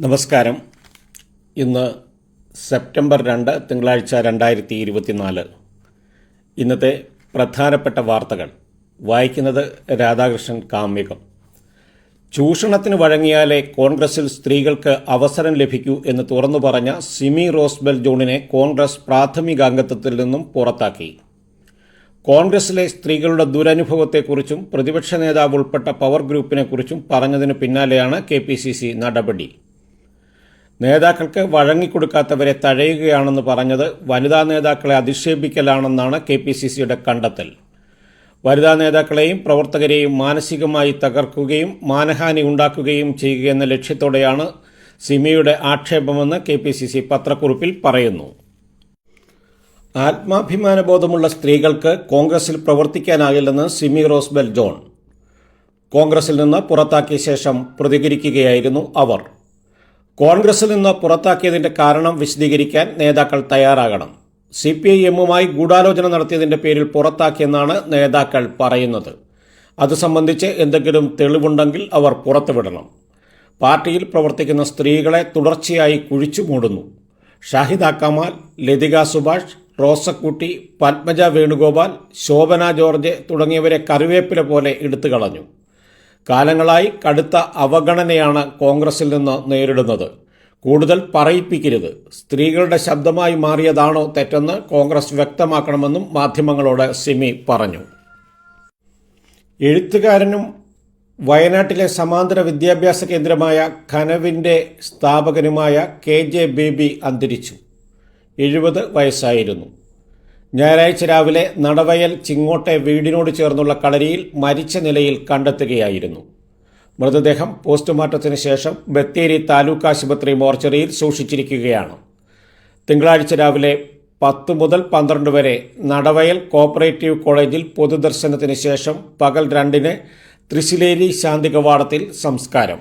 നമസ്കാരം. ഇന്ന് സെപ്റ്റംബർ രണ്ട് തിങ്കളാഴ്ച രണ്ടായിരത്തി ഇരുപത്തിനാല് ഇന്നത്തെ പ്രധാനപ്പെട്ട വാർത്തകൾ. വായിക്കുന്നത് രാധാകൃഷ്ണൻ കാമ്യകം ചൂഷണത്തിന് വഴങ്ങിയാലേ കോൺഗ്രസിൽ സ്ത്രീകൾക്ക് അവസരം ലഭിക്കൂ എന്ന് തുറന്നു പറഞ്ഞ സിമി റോസ്ബെൽ ജോണിനെ കോൺഗ്രസ് പ്രാഥമിക അംഗത്വത്തിൽ നിന്നും പുറത്താക്കി. കോൺഗ്രസിലെ സ്ത്രീകളുടെ ദുരനുഭവത്തെക്കുറിച്ചും പ്രതിപക്ഷ നേതാവ് ഉൾപ്പെട്ട പവർ ഗ്രൂപ്പിനെക്കുറിച്ചും പറഞ്ഞതിന് പിന്നാലെയാണ് കെ പി സി സി നടപടി. നേതാക്കൾക്ക് വഴങ്ങിക്കൊടുക്കാത്തവരെ തഴയുകയാണെന്ന് പറഞ്ഞത് വനിതാ നേതാക്കളെ അധിക്ഷേപിക്കലാണെന്നാണ് കെ പി സി സിയുടെ കണ്ടെത്തൽ. വനിതാ നേതാക്കളെയും പ്രവർത്തകരെയും മാനസികമായി തകർക്കുകയും മാനഹാനി ഉണ്ടാക്കുകയും ചെയ്യുകയെന്ന ലക്ഷ്യത്തോടെയാണ് സിമിയുടെ ആക്ഷേപമെന്ന് കെ പി സി സി പത്രക്കുറിപ്പിൽ പറയുന്നു. ആത്മാഭിമാനബോധമുള്ള സ്ത്രീകൾക്ക് കോൺഗ്രസിൽ പ്രവർത്തിക്കാനാകില്ലെന്ന് സിമി റോസ്ബെൽ ജോൺ. കോൺഗ്രസിൽ നിന്ന് പുറത്താക്കിയ ശേഷം പ്രതികരിക്കുകയായിരുന്നു അവർ. കോൺഗ്രസിൽ നിന്ന് പുറത്താക്കിയതിന്റെ കാരണം വിശദീകരിക്കാൻ നേതാക്കൾ തയ്യാറാകണം. സി പി ഐ എമ്മുമായി ഗൂഢാലോചന നടത്തിയതിന്റെ പേരിൽ പുറത്താക്കിയെന്നാണ് നേതാക്കൾ പറയുന്നത്. അത് സംബന്ധിച്ച് എന്തെങ്കിലും തെളിവുണ്ടെങ്കിൽ അവർ പുറത്തുവിടണം. പാർട്ടിയിൽ പ്രവർത്തിക്കുന്ന സ്ത്രീകളെ തുടർച്ചയായി കുഴിച്ചു മൂടുന്നു. ഷാഹിദ കമാൽ ലതിക സുഭാഷ് റോസക്കുട്ടി പത്മജ വേണുഗോപാൽ ശോഭന ജോർജ് തുടങ്ങിയവരെ കറിവേപ്പില പോലെ എടുത്തുകളഞ്ഞു കാലങ്ങളായി കടുത്ത അവഗണനയാണ് കോൺഗ്രസിൽ നിന്ന് നേരിടുന്നത്. കൂടുതൽ പറയിപ്പിക്കരുത്. സ്ത്രീകളുടെ ശബ്ദമായി മാറിയതാണോ തെറ്റെന്ന് കോൺഗ്രസ് വ്യക്തമാക്കണമെന്നും മാധ്യമങ്ങളോട് സിമി പറഞ്ഞു. എഴുത്തുകാരനും വയനാട്ടിലെ സമാന്തര വിദ്യാഭ്യാസ കേന്ദ്രമായ ഖനവിന്റെ സ്ഥാപകനുമായ കെ ജെ ബേബി അന്തരിച്ചു. എഴുപത് വയസ്സായിരുന്നു. ഞായറാഴ്ച രാവിലെ നടവയൽ ചിങ്ങോട്ടെ വീടിനോട് ചേർന്നുള്ള കളരിയിൽ മരിച്ച നിലയിൽ കണ്ടെത്തുകയായിരുന്നു. മൃതദേഹം പോസ്റ്റ്മോർട്ടത്തിന് ശേഷം ബത്തേരി താലൂക്ക് ആശുപത്രി മോർച്ചറിയിൽ സൂക്ഷിച്ചിരിക്കുകയാണ്. തിങ്കളാഴ്ച രാവിലെ പത്ത് മുതൽ പന്ത്രണ്ട് വരെ നടവയൽ കോപ്പറേറ്റീവ് കോളേജിൽ പൊതുദർശനത്തിന് ശേഷം പകൽ രണ്ടിന് തൃശ്ശിലേരി ശാന്തി കവാടത്തിൽ സംസ്കാരം.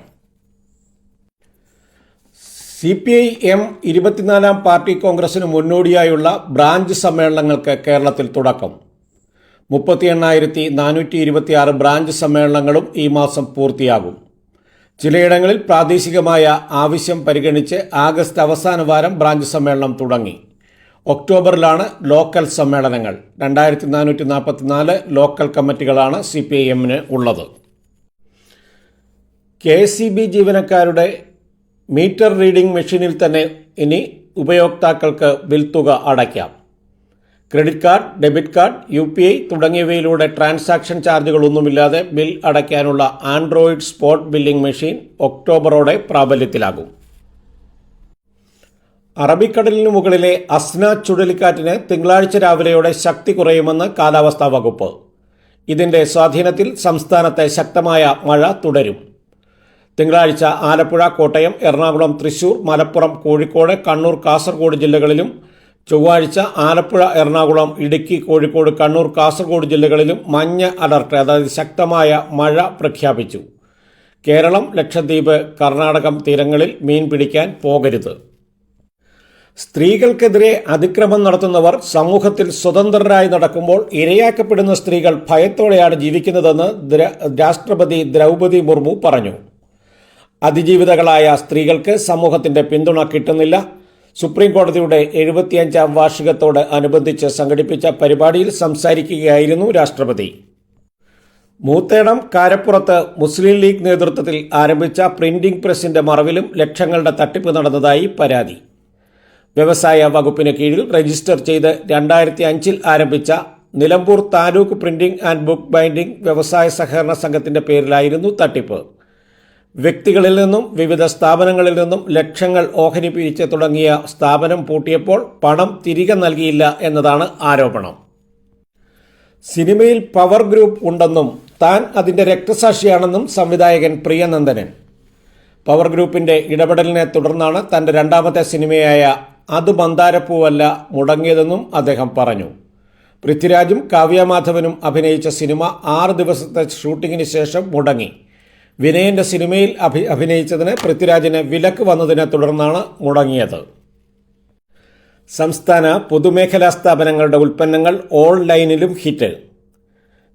സി പി ഐ എം ഇരുപത്തിനാലാം പാർട്ടി കോൺഗ്രസിന് മുന്നോടിയായുള്ള ബ്രാഞ്ച് സമ്മേളനങ്ങൾക്ക് കേരളത്തിൽ തുടക്കം. മുപ്പത്തി എണ്ണായിരത്തി നാനൂറ്റി ഇരുപത്തിയാറ് ബ്രാഞ്ച് സമ്മേളനങ്ങളും ഈ മാസം പൂർത്തിയാകും. ചിലയിടങ്ങളിൽ പ്രാദേശികമായ ആവശ്യം പരിഗണിച്ച് ആഗസ്റ്റ് അവസാന വാരം ബ്രാഞ്ച് സമ്മേളനം തുടങ്ങി. ഒക്ടോബറിലാണ് ലോക്കൽ സമ്മേളനങ്ങൾ. രണ്ടായിരത്തി നാനൂറ്റി നാൽപ്പത്തിനാല് ലോക്കൽ കമ്മിറ്റികളാണ് സി പി ഐ എമ്മിന് ഉള്ളത്. കെ സി ബി ജീവനക്കാരുടെ മീറ്റർ റീഡിംഗ് മെഷീനിൽ തന്നെ ഇനി ഉപയോക്താക്കൾക്ക് ബിൽ തുക അടയ്ക്കാം. Credit card debit card U P I തുടങ്ങിയവയിലൂടെ transaction ചാർജുകളൊന്നുമില്ലാതെ ബിൽ അടയ്ക്കാനുള്ള ആൻഡ്രോയിഡ് സ്പോട്ട് ബില്ലിംഗ് മെഷീൻ ഒക്ടോബറോടെ പ്രാബല്യത്തിലാകും. അറബിക്കടലിന് മുകളിലെ അസ്ന ചുഴലിക്കാറ്റിന് തിങ്കളാഴ്ച രാവിലെയോടെ ശക്തി കുറയുമെന്ന് കാലാവസ്ഥാ വകുപ്പ്. ഇതിന്റെ സ്വാധീനത്തിൽ സംസ്ഥാനത്തെ ശക്തമായ മഴ തുടരും. തിങ്കളാഴ്ച ആലപ്പുഴ കോട്ടയം എറണാകുളം തൃശൂർ മലപ്പുറം കോഴിക്കോട് കണ്ണൂർ കാസർഗോഡ് ജില്ലകളിലും ചൊവ്വാഴ്ച ആലപ്പുഴ എറണാകുളം ഇടുക്കി കോഴിക്കോട് കണ്ണൂർ കാസർഗോഡ് ജില്ലകളിലും മഞ്ഞ അലർട്ട് അതായത് ശക്തമായ മഴ പ്രഖ്യാപിച്ചു. കേരളം ലക്ഷദ്വീപ് കർണാടകം തീരങ്ങളിൽ മീൻ പിടിക്കാൻ പോകരുത്. സ്ത്രീകൾക്കെതിരെ അതിക്രമം നടത്തുന്നവർ സമൂഹത്തിൽ സ്വതന്ത്രരായി നടക്കുമ്പോൾ ഇരയാക്കപ്പെടുന്ന സ്ത്രീകൾ ഭയത്തോടെയാണ് ജീവിക്കുന്നതെന്ന് രാഷ്ട്രപതി ദ്രൗപതി മുർമു പറഞ്ഞു. അതിജീവിതകളായ സ്ത്രീകൾക്ക് സമൂഹത്തിന്റെ പിന്തുണ കിട്ടുന്നില്ല. സുപ്രീം കോടതിയുടെ എഴുപത്തിയഞ്ചാം വാർഷികത്തോട് അനുബന്ധിച്ച് സംഘടിപ്പിച്ച പരിപാടിയിൽ സംസാരിക്കുകയായിരുന്നു രാഷ്ട്രപതി. മൂത്തേടം കാരപ്പുറത്ത് മുസ്ലിം ലീഗ് നേതൃത്വത്തിൽ ആരംഭിച്ച പ്രിന്റിംഗ് പ്രസിന്റെ മറവിലും ലക്ഷങ്ങളുടെ തട്ടിപ്പ് നടന്നതായി പരാതി. വ്യവസായ വകുപ്പിന് കീഴിൽ രജിസ്റ്റർ ചെയ്ത് രണ്ടായിരത്തി അഞ്ചിൽ ആരംഭിച്ച Nilambur taluk printing and book binding വ്യവസായ സഹകരണ സംഘത്തിന്റെ പേരിലായിരുന്നു തട്ടിപ്പ്. വ്യക്തികളിൽ നിന്നും വിവിധ സ്ഥാപനങ്ങളിൽ നിന്നും ലക്ഷങ്ങൾ ഓഹരി പിരിച്ച് തുടങ്ങിയ സ്ഥാപനം പൂട്ടിയപ്പോൾ പണം തിരികെ നൽകിയില്ല എന്നതാണ് ആരോപണം. സിനിമയിൽ പവർ ഗ്രൂപ്പ് ഉണ്ടെന്നും താൻ അതിന്റെ രക്തസാക്ഷിയാണെന്നും സംവിധായകൻ പ്രിയനന്ദനൻ. പവർ ഗ്രൂപ്പിന്റെ ഇടപെടലിനെ തുടർന്നാണ് തന്റെ രണ്ടാമത്തെ സിനിമയായ അത് മന്ദാരപ്പൂവല്ല മുടങ്ങിയതെന്നും അദ്ദേഹം പറഞ്ഞു. പൃഥ്വിരാജും കാവ്യമാധവനും അഭിനയിച്ച സിനിമ ആറ് ദിവസത്തെ ഷൂട്ടിങ്ങിന് ശേഷം മുടങ്ങി. വിനയന്റെ സിനിമയിൽ അഭി അഭിനയിച്ചതിന് പൃഥ്വിരാജിന് വിലക്ക് വന്നതിനെ തുടർന്നാണ് മുടങ്ങിയത്. സംസ്ഥാന പൊതുമേഖലാ സ്ഥാപനങ്ങളുടെ ഉൽപ്പന്നങ്ങൾ ഓൺലൈനിലും ഹിറ്റ്.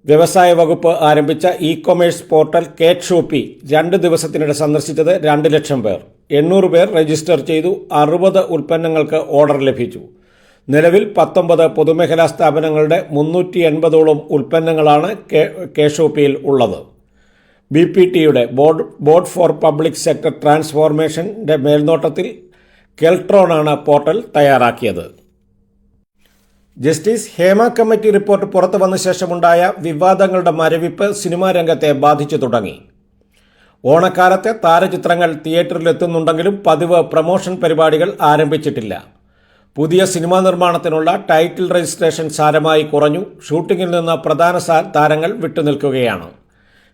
വ്യവസായ വകുപ്പ് ആരംഭിച്ച ഇ കൊമേഴ്സ് പോർട്ടൽ കേറ്റ് ഷോപ്പി രണ്ട് ദിവസത്തിനിടെ സന്ദർശിച്ചത് രണ്ട് ലക്ഷം പേർ. എണ്ണൂറ് പേർ രജിസ്റ്റർ ചെയ്തു അറുപത് ഉൽപ്പന്നങ്ങൾക്ക് ഓർഡർ ലഭിച്ചു. നിലവിൽ പത്തൊമ്പത് പൊതുമേഖലാ സ്ഥാപനങ്ങളുടെ മുന്നൂറ്റി എൺപതോളം ഉൽപ്പന്നങ്ങളാണ് കേഷോപ്പിയിൽ ഉള്ളത്. ബി പി ടിയുടെ board board for public sector ട്രാൻസ്ഫോർമേഷന്റെ മേൽനോട്ടത്തിൽ കെൽട്രോണാണ് പോർട്ടൽ തയ്യാറാക്കിയത്. ജസ്റ്റിസ് ഹേമ കമ്മിറ്റി റിപ്പോർട്ട് പുറത്തു വന്ന ശേഷമുണ്ടായ വിവാദങ്ങളുടെ മരവിപ്പ് സിനിമാ രംഗത്തെ ബാധിച്ചു തുടങ്ങി. ഓണക്കാലത്തെ താരചിത്രങ്ങൾ തിയേറ്ററിലെത്തുന്നുണ്ടെങ്കിലും പതിവ് പ്രമോഷൻ പരിപാടികൾ ആരംഭിച്ചിട്ടില്ല. പുതിയ സിനിമാ നിർമ്മാണത്തിനുള്ള ടൈറ്റിൽ രജിസ്ട്രേഷൻ സാരമായി കുറഞ്ഞു. ഷൂട്ടിങ്ങിൽ നിന്ന് പ്രധാന താരങ്ങൾ വിട്ടുനിൽക്കുകയാണ്.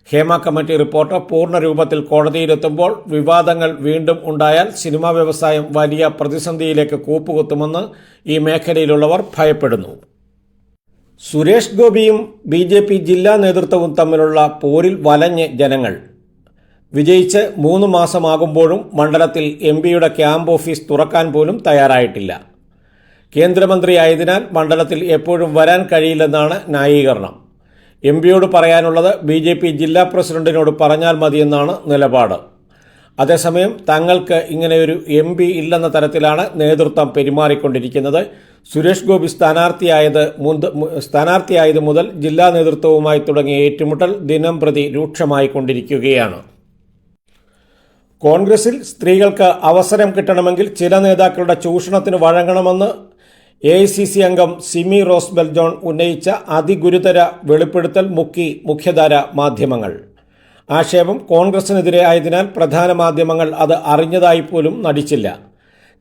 ഹേമ കമ്മിറ്റി റിപ്പോർട്ട് പൂർണ രൂപത്തിൽ കോടതിയിലെത്തുമ്പോൾ വിവാദങ്ങൾ വീണ്ടും ഉണ്ടായാൽ സിനിമാ വ്യവസായം വലിയ പ്രതിസന്ധിയിലേക്ക് കൂപ്പുകുത്തുമെന്ന് ഈ മേഖലയിലുള്ളവർ ഭയപ്പെടുന്നു. സുരേഷ് ഗോപിയും ബി ജെ പി ജില്ലാ നേതൃത്വവും തമ്മിലുള്ള പോരിൽ വലഞ്ഞ് ജനങ്ങൾ. വിജയിച്ച് മൂന്ന് മാസമാകുമ്പോഴും മണ്ഡലത്തിൽ എം പിയുടെ ക്യാമ്പ് ഓഫീസ് തുറക്കാൻ പോലും തയ്യാറായിട്ടില്ല. കേന്ദ്രമന്ത്രിയായതിനാൽ മണ്ഡലത്തിൽ എപ്പോഴും വരാൻ കഴിയില്ലെന്നാണ് ന്യായീകരണം. എം പിയോട് പറയാനുള്ളത് ബി ജെ പി ജില്ലാ പ്രസിഡന്റിനോട് പറഞ്ഞാൽ മതിയെന്നാണ് നിലപാട്. അതേസമയം തങ്ങൾക്ക് ഇങ്ങനെയൊരു എം പി ഇല്ലെന്ന തരത്തിലാണ് നേതൃത്വം പെരുമാറിക്കൊണ്ടിരിക്കുന്നത്. സുരേഷ് ഗോപി സ്ഥാനാർത്ഥിയായത് സ്ഥാനാർത്ഥിയായത് മുതൽ ജില്ലാ നേതൃത്വവുമായി തുടങ്ങിയ ഏറ്റുമുട്ടൽ ദിനം പ്രതി രൂക്ഷമായിക്കൊണ്ടിരിക്കുകയാണ് കോൺഗ്രസിൽ സ്ത്രീകൾക്ക് അവസരം കിട്ടണമെങ്കിൽ ചില നേതാക്കളുടെ ചൂഷണത്തിന് വഴങ്ങണമെന്ന് എ ഐ സി സി അംഗം സിമി റോസ് ബെൽജോൺ ഉന്നയിച്ച അതിഗുരുതര വെളിപ്പെടുത്തൽ മുക്കി മുഖ്യധാര മാധ്യമങ്ങൾ. ആക്ഷേപം കോൺഗ്രസിനെതിരെ ആയതിനാൽ പ്രധാന മാധ്യമങ്ങൾ അത് അറിഞ്ഞതായി പോലും നടിച്ചില്ല.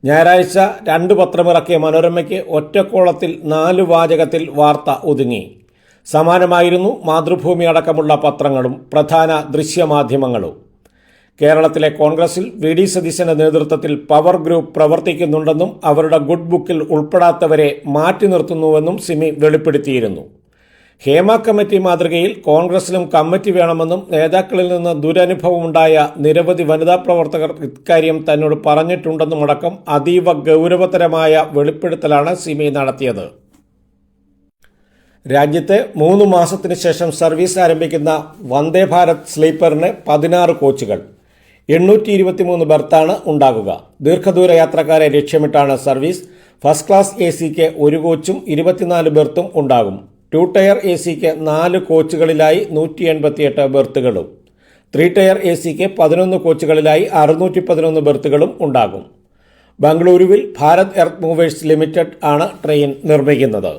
ഞായറാഴ്ച രണ്ട് പത്രമിറക്കിയ മനോരമയ്ക്ക് ഒറ്റക്കോളത്തിൽ നാല് വാചകത്തിൽ വാർത്ത ഒതുങ്ങി. സമാനമായിരുന്നു മാതൃഭൂമി അടക്കമുള്ള പത്രങ്ങളും പ്രധാന ദൃശ്യമാധ്യമങ്ങളും. കേരളത്തിലെ കോൺഗ്രസിൽ വി ഡി സതീശന്റെ നേതൃത്വത്തിൽ പവർ ഗ്രൂപ്പ് പ്രവർത്തിക്കുന്നുണ്ടെന്നും അവരുടെ ഗുഡ് ബുക്കിൽ ഉൾപ്പെടാത്തവരെ മാറ്റി നിർത്തുന്നുവെന്നും സിമി വെളിപ്പെടുത്തിയിരുന്നു. ഹേമ കമ്മിറ്റി മാതൃകയിൽ കോൺഗ്രസിലും കമ്മിറ്റി വേണമെന്നും നേതാക്കളിൽ നിന്ന് ദുരനുഭവമുണ്ടായ നിരവധി വനിതാ പ്രവർത്തകർ ഇക്കാര്യം തന്നോട് പറഞ്ഞിട്ടുണ്ടെന്നുമടക്കം അതീവ ഗൗരവതരമായ വെളിപ്പെടുത്തലാണ് സിമി നടത്തിയത്. രാജ്യത്തെ മൂന്ന് മാസത്തിനു ശേഷം സർവീസ് ആരംഭിക്കുന്ന വന്ദേ ഭാരത് സ്ലീപ്പറിന് പതിനാറ് കോച്ചുകൾ. എണ്ണൂറ്റി ഇരുപത്തിമൂന്ന് ബർത്താണ് ഉണ്ടാകുക. ദീർഘദൂര യാത്രക്കാരെ ലക്ഷ്യമിട്ടാണ് സർവീസ്. ഫസ്റ്റ് ക്ലാസ് എ സിക്ക് ഒരു കോച്ചും ഇരുപത്തിനാല് ബെർത്തും ഉണ്ടാകും. ടു ടയർ എ സിക്ക് നാല് കോച്ചുകളിലായി നൂറ്റി എൺപത്തിയെട്ട് ബെർത്തുകളും. ത്രീ ടയർ എ സിക്ക് പതിനൊന്ന് കോച്ചുകളിലായി അറുന്നൂറ്റി പതിനൊന്ന് ബെർത്തുകളും ഉണ്ടാകും. ബംഗളൂരുവിൽ ഭാരത് എർത്ത് മൂവേഴ്സ് ലിമിറ്റഡ് ആണ് ട്രെയിൻ നിർമ്മിക്കുന്നത്.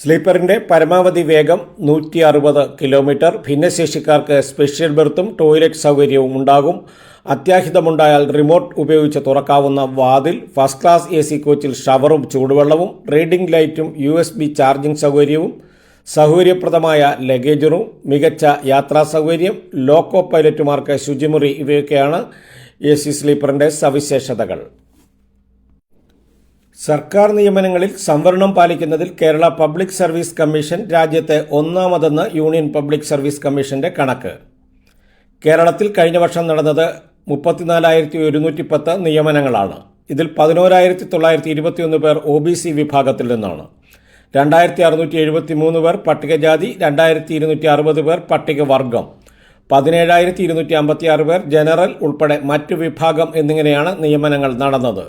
സ്ലീപ്പറിന്റെ പരമാവധി വേഗം നൂറ്റി അറുപത് കിലോമീറ്റർ ഭിന്നശേഷിക്കാർക്ക് സ്പെഷ്യൽ ബെർത്തും ടോയ്ലറ്റ് സൗകര്യവും ഉണ്ടാകും. അത്യാഹിതമുണ്ടായാൽ റിമോട്ട് ഉപയോഗിച്ച് തുറക്കാവുന്ന വാതിൽ ഫസ്റ്റ് ക്ലാസ് എ സി കോച്ചിൽ ഷവറും ചൂടുവെള്ളവും റീഡിംഗ് ലൈറ്റും യു എസ് ബി ചാർജിംഗ് സൗകര്യവും സൗകര്യപ്രദമായ ലഗേജ് റൂം മികച്ച യാത്രാ സൗകര്യം ലോക്കോ പൈലറ്റുമാർക്ക് ശുചിമുറി ഇവയൊക്കെയാണ് എ സി സ്ലീപ്പറിന്റെ സവിശേഷതകൾ. സർക്കാർ നിയമനങ്ങളിൽ സംവരണം പാലിക്കുന്നതിൽ കേരള പബ്ലിക് സർവീസ് കമ്മീഷൻ രാജ്യത്തെ ഒന്നാമതെന്ന് യൂണിയൻ പബ്ലിക് സർവീസ് കമ്മീഷന്റെ കണക്ക്. കേരളത്തിൽ കഴിഞ്ഞ വർഷം നടന്നത് മുപ്പത്തിനാലായിരത്തി ഒരുന്നൂറ്റി പത്ത് നിയമനങ്ങളാണ്. ഇതിൽ പതിനോരായിരത്തി തൊള്ളായിരത്തി ഇരുപത്തിയൊന്ന് പേർ ഒ ബി സി വിഭാഗത്തിൽ നിന്നാണ്. രണ്ടായിരത്തി അറുന്നൂറ്റി എഴുപത്തി മൂന്ന് പേർ പട്ടികജാതി രണ്ടായിരത്തി ഇരുന്നൂറ്റി അറുപത് പേർ പട്ടികവർഗം പതിനേഴായിരത്തി ഇരുന്നൂറ്റി അമ്പത്തി ആറ് പേർ ജനറൽ ഉൾപ്പെടെ മറ്റു വിഭാഗം എന്നിങ്ങനെയാണ് നിയമനങ്ങൾ നടന്നത്.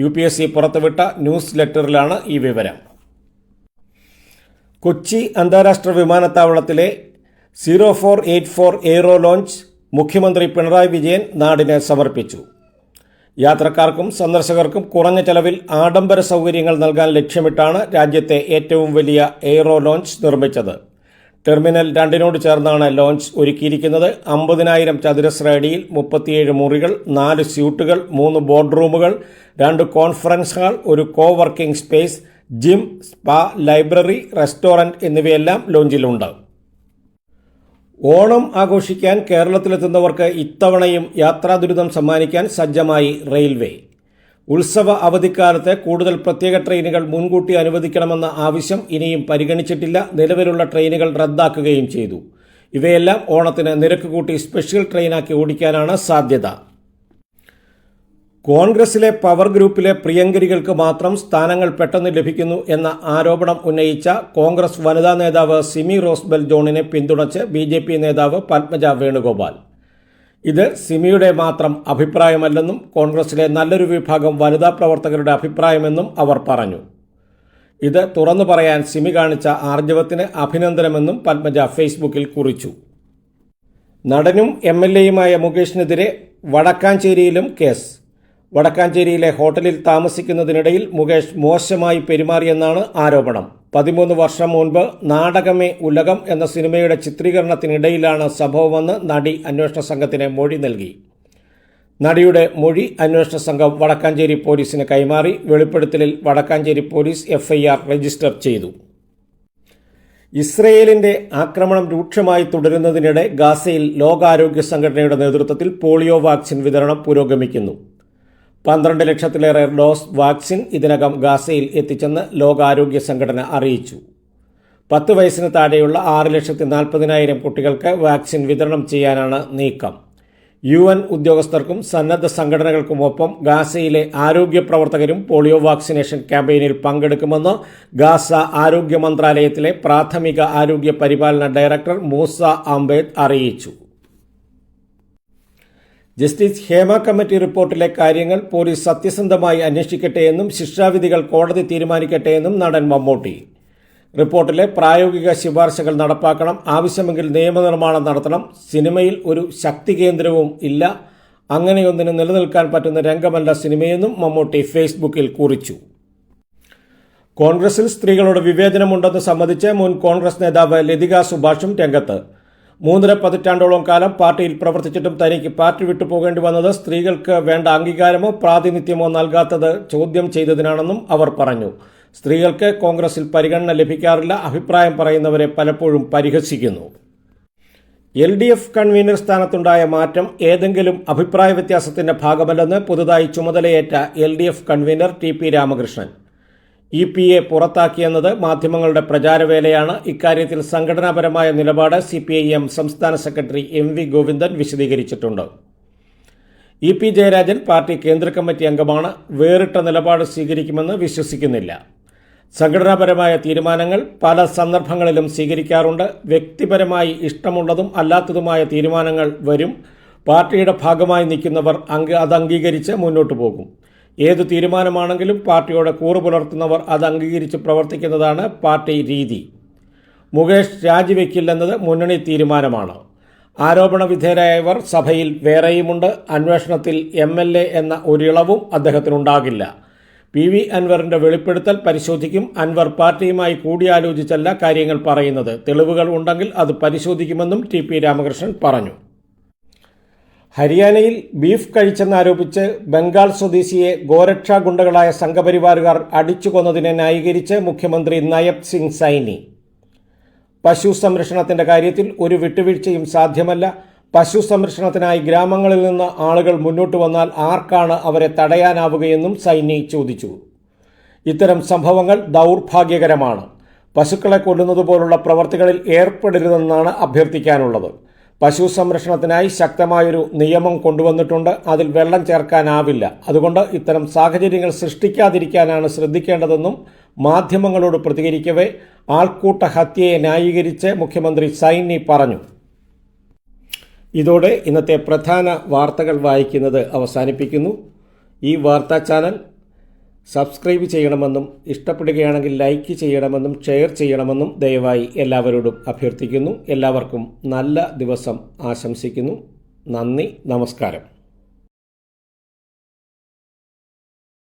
യു പി എസ് സി പുറത്തുവിട്ട ന്യൂസ് ലെറ്ററിലാണ് ഈ വിവരം. കൊച്ചി അന്താരാഷ്ട്ര വിമാനത്താവളത്തിലെ zero four eight four aero lounge മുഖ്യമന്ത്രി പിണറായി വിജയൻ നാടിന് സമർപ്പിച്ചു. യാത്രക്കാർക്കും സന്ദർശകർക്കും കുറഞ്ഞ ചെലവിൽ ആഡംബര സൗകര്യങ്ങൾ നൽകാൻ ലക്ഷ്യമിട്ടാണ് രാജ്യത്തെ ഏറ്റവും വലിയ എയ്റോ ലോഞ്ച് നിർമ്മിച്ചത്. ടെർമിനൽ രണ്ടിനോട് ചേർന്നാണ് ലോഞ്ച് ഒരുക്കിയിരിക്കുന്നത്. അമ്പതിനായിരം ചതുരശ്ര അടിയിൽ മുപ്പത്തിയേഴ് മുറികൾ നാല് സ്യൂട്ടുകൾ മൂന്ന് ബോർഡ് റൂമുകൾ രണ്ട് കോൺഫറൻസ് ഹാൾ ഒരു co working space gym spa library restaurant എന്നിവയെല്ലാം ലോഞ്ചിലുണ്ട്. ഓണം ആഘോഷിക്കാൻ കേരളത്തിലെത്തുന്നവർക്ക് ഇത്തവണയും യാത്രാ ദുരിതം സമ്മാനിക്കാൻ സജ്ജമായി റെയിൽവേ. ഉത്സവ അവധിക്കാലത്ത് കൂടുതൽ പ്രത്യേക ട്രെയിനുകൾ മുൻകൂട്ടി അനുവദിക്കണമെന്ന ആവശ്യം ഇനിയും പരിഗണിച്ചിട്ടില്ല. നിലവിലുള്ള ട്രെയിനുകൾ റദ്ദാക്കുകയും ചെയ്തു. ഇവയെല്ലാം ഓണത്തിന് നിരക്ക് കൂട്ടി സ്പെഷ്യൽ ട്രെയിനാക്കി ഓടിക്കാനാണ് സാധ്യത. കോൺഗ്രസിലെ പവർ ഗ്രൂപ്പിലെ പ്രിയങ്കരികൾക്ക് മാത്രം സ്ഥാനങ്ങൾ പെട്ടെന്ന് ലഭിക്കുന്നു എന്ന ആരോപണം ഉന്നയിച്ച കോൺഗ്രസ് വനിതാ നേതാവ് സിമി റോസ്ബെൽ ജോണിനെ പിന്തുണച്ച് ബി നേതാവ് പത്മജ വേണുഗോപാൽ. ഇത് സിമിയുടെ മാത്രം അഭിപ്രായമല്ലെന്നും കോൺഗ്രസിലെ നല്ലൊരു വിഭാഗം വനിതാ പ്രവർത്തകരുടെ അഭിപ്രായമെന്നും അവർ പറഞ്ഞു. ഇത് തുറന്നു പറയാൻ സിമി കാണിച്ച ആർജവത്തിന് അഭിനന്ദനമെന്നും പത്മജ ഫേസ്ബുക്കിൽ കുറിച്ചു. നടനും എം എൽ എയുമായ മുകേഷിനെതിരെ വടക്കാഞ്ചേരിയിലും കേസ്. വടക്കാഞ്ചേരിയിലെ ഹോട്ടലിൽ താമസിക്കുന്നതിനിടയിൽ മുകേഷ് മോശമായി പെരുമാറിയെന്നാണ് ആരോപണം. പതിമൂന്ന് വർഷം മുൻപ് നാടകമേ ഉലകം എന്ന സിനിമയുടെ ചിത്രീകരണത്തിനിടയിലാണ് സംഭവമെന്ന് നടി അന്വേഷണ സംഘത്തിന് മൊഴി നൽകി. നടിയുടെ മൊഴി അന്വേഷണ സംഘം വടക്കാഞ്ചേരി പോലീസിന് കൈമാറി വെളിപ്പെടുത്തലിൽ വടക്കാഞ്ചേരി പോലീസ് എഫ്ഐആർ രജിസ്റ്റർ ചെയ്തു. ഇസ്രയേലിന്റെ ആക്രമണം രൂക്ഷമായി തുടരുന്നതിനിടെ ഗാസയിൽ ലോകാരോഗ്യ സംഘടനയുടെ നേതൃത്വത്തിൽ പോളിയോ വാക്സിൻ വിതരണം പുരോഗമിക്കുന്നു. പന്ത്രണ്ട് ലക്ഷത്തിലേറെ ഡോസ് വാക്സിൻ ഇതിനകം ഗാസയിൽ എത്തിച്ചെന്ന് ലോകാരോഗ്യ സംഘടന അറിയിച്ചു. പത്ത് വയസ്സിന് താഴെയുള്ള ആറ് ലക്ഷത്തി നാൽപ്പതിനായിരം കുട്ടികൾക്ക് വാക്സിൻ വിതരണം ചെയ്യാനാണ് നീക്കം. യു എൻ ഉദ്യോഗസ്ഥർക്കും സന്നദ്ധ സംഘടനകൾക്കുമൊപ്പം ഗാസയിലെ ആരോഗ്യ പ്രവർത്തകരും പോളിയോ വാക്സിനേഷൻ ക്യാമ്പയിനിൽ പങ്കെടുക്കുമെന്ന് ഗാസ ആരോഗ്യ മന്ത്രാലയത്തിലെ പ്രാഥമിക ആരോഗ്യ പരിപാലന ഡയറക്ടർ മൂസ അംബേദ് അറിയിച്ചു. ജസ്റ്റിസ് ഹേമ കമ്മിറ്റി റിപ്പോർട്ടിലെ കാര്യങ്ങൾ പോലീസ് സത്യസന്ധമായി അന്വേഷിക്കട്ടെ എന്നും ശിക്ഷാവിധികൾ കോടതി തീരുമാനിക്കട്ടെ എന്നും നടൻ മമ്മൂട്ടി. റിപ്പോർട്ടിലെ പ്രായോഗിക ശുപാർശകൾ നടപ്പാക്കണം. ആവശ്യമെങ്കിൽ നിയമനിർമ്മാണം നടത്തണം. സിനിമയിൽ ഒരു ശക്തി കേന്ദ്രവും ഇല്ല. അങ്ങനെയൊന്നിന് നിലനിൽക്കാൻ പറ്റുന്ന രംഗമല്ല സിനിമയെന്നും മമ്മൂട്ടി ഫേസ്ബുക്കിൽ കുറിച്ചു. കോൺഗ്രസിൽ സ്ത്രീകളോട് വിവേചനമുണ്ടെന്ന് സംബന്ധിച്ച് മുൻ കോൺഗ്രസ് നേതാവ് ലതിക സുഭാഷും രംഗത്ത്. മൂന്നര പതിറ്റാണ്ടോളം കാലം പാർട്ടിയിൽ പ്രവർത്തിച്ചിട്ടും തനിക്ക് പാർട്ടി വിട്ടു പോകേണ്ടി വന്നത് സ്ത്രീകൾക്ക് വേണ്ട അംഗീകാരമോ പ്രാതിനിധ്യമോ നൽകാത്തത് ചോദ്യം ചെയ്തതിനാണെന്നും അവർ പറഞ്ഞു. സ്ത്രീകൾക്ക് കോൺഗ്രസിൽ പരിഗണന ലഭിക്കാറില്ല അഭിപ്രായം പറയുന്നവരെ പലപ്പോഴും പരിഹസിക്കുന്നു. എൽ ഡി എഫ് കൺവീനർ സ്ഥാനത്തുണ്ടായ മാറ്റം ഏതെങ്കിലും അഭിപ്രായ വ്യത്യാസത്തിന്റെ ഭാഗമല്ലെന്ന് പുതുതായി ചുമതലയേറ്റ L D F convener T P Ramakrishnan. E P A പുറത്താക്കിയെന്നത് മാധ്യമങ്ങളുടെ പ്രചാരവേലയാണ്. ഇക്കാര്യത്തിൽ സംഘടനാപരമായ നിലപാട് സി പി ഐ എം സംസ്ഥാന സെക്രട്ടറി എം വി ഗോവിന്ദൻ വിശദീകരിച്ചിട്ടുണ്ട്. ഇ പി ജയരാജൻ പാർട്ടി കേന്ദ്ര കമ്മിറ്റി അംഗമാണ്. വേറിട്ട നിലപാട് സ്വീകരിക്കുമെന്ന് വിശ്വസിക്കുന്നില്ല. സംഘടനാപരമായ തീരുമാനങ്ങൾ പല സന്ദർഭങ്ങളിലും സ്വീകരിക്കാറുണ്ട്. വ്യക്തിപരമായി ഇഷ്ടമുള്ളതും അല്ലാത്തതുമായ തീരുമാനങ്ങൾ വരും. പാർട്ടിയുടെ ഭാഗമായി നിൽക്കുന്നവർ അത് അംഗീകരിച്ച് മുന്നോട്ടു പോകും. ഏതു തീരുമാനമാണെങ്കിലും പാർട്ടിയോട് കൂറു പുലർത്തുന്നവർ അത് അംഗീകരിച്ച് പ്രവർത്തിക്കുന്നതാണ് പാർട്ടി രീതി. മുകേഷ് രാജിവെക്കില്ലെന്നത് മുന്നണി തീരുമാനമാണ്. ആരോപണ വിധേയരായവർ സഭയിൽ വേറെയുമുണ്ട്. അന്വേഷണത്തിൽ എം എൽ എ എന്ന ഒരിളവും അദ്ദേഹത്തിനുണ്ടാകില്ല. പി വി അൻവറിന്റെ വെളിപ്പെടുത്തൽ പരിശോധിക്കും. അൻവർ പാർട്ടിയുമായി കൂടിയാലോചിച്ചല്ല കാര്യങ്ങൾ പറയുന്നത്. തെളിവുകൾ ഉണ്ടെങ്കിൽ അത് പരിശോധിക്കുമെന്നും ടി പി രാമകൃഷ്ണൻ പറഞ്ഞു. ഹരിയാനയിൽ ബീഫ് കഴിച്ചെന്നാരോപിച്ച് ബംഗാൾ സ്വദേശിയെ ഗോരക്ഷാ ഗുണ്ടകളായ സംഘപരിവാറുകാർ അടിച്ചുകൊന്നതിനെ ന്യായീകരിച്ച് മുഖ്യമന്ത്രി നയബ് സിംഗ് സൈനി. പശു സംരക്ഷണത്തിന്റെ കാര്യത്തിൽ ഒരു വിട്ടുവീഴ്ചയും സാധ്യമല്ല. പശു സംരക്ഷണത്തിനായി ഗ്രാമങ്ങളിൽ നിന്ന് ആളുകൾ മുന്നോട്ട് വന്നാൽ ആർക്കാണ് അവരെ തടയാനാവുകയെന്നും സൈനി ചോദിച്ചു. ഇത്തരം സംഭവങ്ങൾ ദൗർഭാഗ്യകരമാണ്. പശുക്കളെ കൊല്ലുന്നതുപോലുള്ള പ്രവർത്തികളിൽ ഏർപ്പെടരുതെന്നാണ് അഭ്യർത്ഥിക്കാനുള്ളത്. പശു സംരക്ഷണത്തിനായി ശക്തമായൊരു നിയമം കൊണ്ടുവന്നിട്ടുണ്ട്. അതിൽ വെള്ളം ചേർക്കാനാവില്ല. അതുകൊണ്ട് ഇത്തരം സാഹചര്യങ്ങൾ സൃഷ്ടിക്കാതിരിക്കാനാണ് ശ്രദ്ധിക്കേണ്ടതെന്നും മാധ്യമങ്ങളോട് പ്രതികരിക്കവേ ആൾക്കൂട്ട ഹത്യയെ ന്യായീകരിച്ച് മുഖ്യമന്ത്രി സൈനി പറഞ്ഞു. ഇതോടെ ഇന്നത്തെ പ്രധാന വാർത്തകൾ വായിക്കുന്നത് അവസാനിപ്പിക്കുന്നു. ഈ വാർത്താ ചാനൽ സബ്സ്ക്രൈബ് ചെയ്യണമെന്നും ഇഷ്ടപ്പെടുകയാണെങ്കിൽ ലൈക്ക് ചെയ്യണമെന്നും ഷെയർ ചെയ്യണമെന്നും ദയവായി എല്ലാവരോടും അഭ്യർത്ഥിക്കുന്നു. എല്ലാവർക്കും നല്ല ദിവസം ആശംസിക്കുന്നു. നന്ദി നമസ്കാരം.